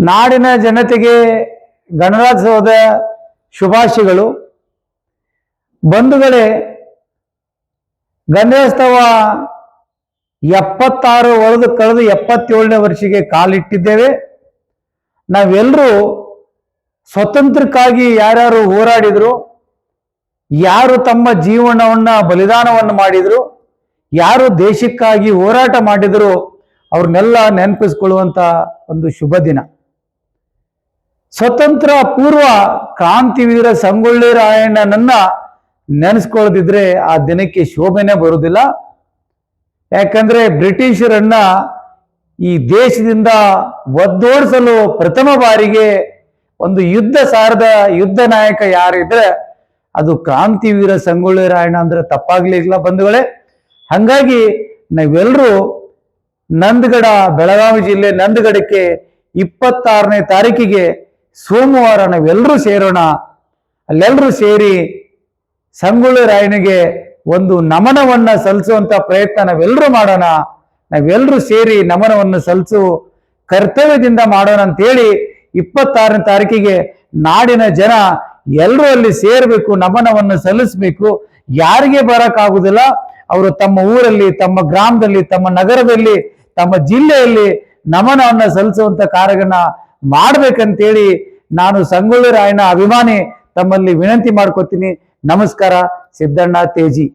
ನಾಡಿನ ಜನತೆಗೆ ಗಣರಾಜ್ಯೋತ್ಸವದ ಶುಭಾಶಯಗಳು. ಬಂಧುಗಳೇ ಗಣರಾಜ್ಯೋತ್ಸವ ಎಪ್ಪತ್ತಾರು ಒಳದು ಕಳೆದು ಎಪ್ಪತ್ತೇಳನೇ ವರ್ಷಕ್ಕೆ ಕಾಲಿಟ್ಟಿದ್ದೇವೆ. ನಾವೆಲ್ಲರೂ ಸ್ವತಂತ್ರಕ್ಕಾಗಿ ಯಾರ್ಯಾರು ಹೋರಾಡಿದ್ರು, ಯಾರು ತಮ್ಮ ಜೀವನವನ್ನ ಬಲಿದಾನವನ್ನು ಮಾಡಿದ್ರು, ಯಾರು ದೇಶಕ್ಕಾಗಿ ಹೋರಾಟ ಮಾಡಿದ್ರು ಅವ್ರನ್ನೆಲ್ಲ ನೆನಪಿಸ್ಕೊಳ್ಳುವಂಥ ಒಂದು ಶುಭ ದಿನ. ಸ್ವತಂತ್ರ ಪೂರ್ವ ಕ್ರಾಂತಿವೀರ ಸಂಗೊಳ್ಳಿ ರಾಯಣ್ಣನನ್ನ ನೆನೆಸ್ಕೊಳ್ಳದಿದ್ರೆ ಆ ದಿನಕ್ಕೆ ಶೋಭೆನೆ ಬರುವುದಿಲ್ಲ ಯಾಕಂದ್ರೆ ಬ್ರಿಟಿಷರನ್ನ ಈ ದೇಶದಿಂದ ಒದ್ದೋಡಿಸಲು ಪ್ರಥಮ ಬಾರಿಗೆ ಒಂದು ಯುದ್ಧ ಸಾರದ ಯುದ್ಧ ನಾಯಕ ಯಾರಿದ್ರೆ ಅದು ಕ್ರಾಂತಿವೀರ ಸಂಗೊಳ್ಳಿ ರಾಯಣ್ಣ ಅಂದ್ರೆ ತಪ್ಪಾಗ್ಲಿಲ್ಲ ಬಂಧುಗಳೇ. ಹಂಗಾಗಿ ನಾವೆಲ್ಲರೂ ನಂದಗಡ, ಬೆಳಗಾವಿ ಜಿಲ್ಲೆ ನಂದಗಡಕ್ಕೆ ಇಪ್ಪತ್ತಾರನೇ ತಾರೀಕಿಗೆ ಸೋಮವಾರ ನಾವೆಲ್ಲರೂ ಸೇರೋಣ. ಅಲ್ಲೆಲ್ಲರೂ ಸೇರಿ ಸಂಗೊಳ್ಳಿ ರಾಯನಿಗೆ ಒಂದು ನಮನವನ್ನ ಸಲ್ಲಿಸುವಂತ ಪ್ರಯತ್ನ ನಾವೆಲ್ಲರೂ ಮಾಡೋಣ. ನಾವೆಲ್ಲರೂ ಸೇರಿ ನಮನವನ್ನು ಸಲ್ಲಿಸು, ಕರ್ತವ್ಯದಿಂದ ಮಾಡೋಣ ಅಂತೇಳಿ ಇಪ್ಪತ್ತಾರನೇ ತಾರೀಕಿಗೆ ನಾಡಿನ ಜನ ಎಲ್ಲರೂ ಅಲ್ಲಿ ಸೇರಬೇಕು, ನಮನವನ್ನು ಸಲ್ಲಿಸಬೇಕು. ಯಾರಿಗೆ ಬರಕ್ಕಾಗುದಿಲ್ಲ, ಅವರು ತಮ್ಮ ಊರಲ್ಲಿ, ತಮ್ಮ ಗ್ರಾಮದಲ್ಲಿ, ತಮ್ಮ ನಗರದಲ್ಲಿ ತಮ್ಮ ಜಿಲ್ಲೆಯಲ್ಲಿ ನಮನವನ್ನು ಸಲ್ಲಿಸುವಂತ ಕಾರ್ಯಗಳನ್ನ ಮಾಡ್ಬೇಕಂತೇಳಿ ನಾನು ಸಂಗೊಳ್ಳಿ ರಾಯಣ್ಣ ಅಭಿಮಾನಿ ತಮ್ಮಲ್ಲಿ ವಿನಂತಿ ಮಾಡ್ಕೊತೀನಿ. ನಮಸ್ಕಾರ, ಸಿದ್ದಣ್ಣ, ತೇಜಿ.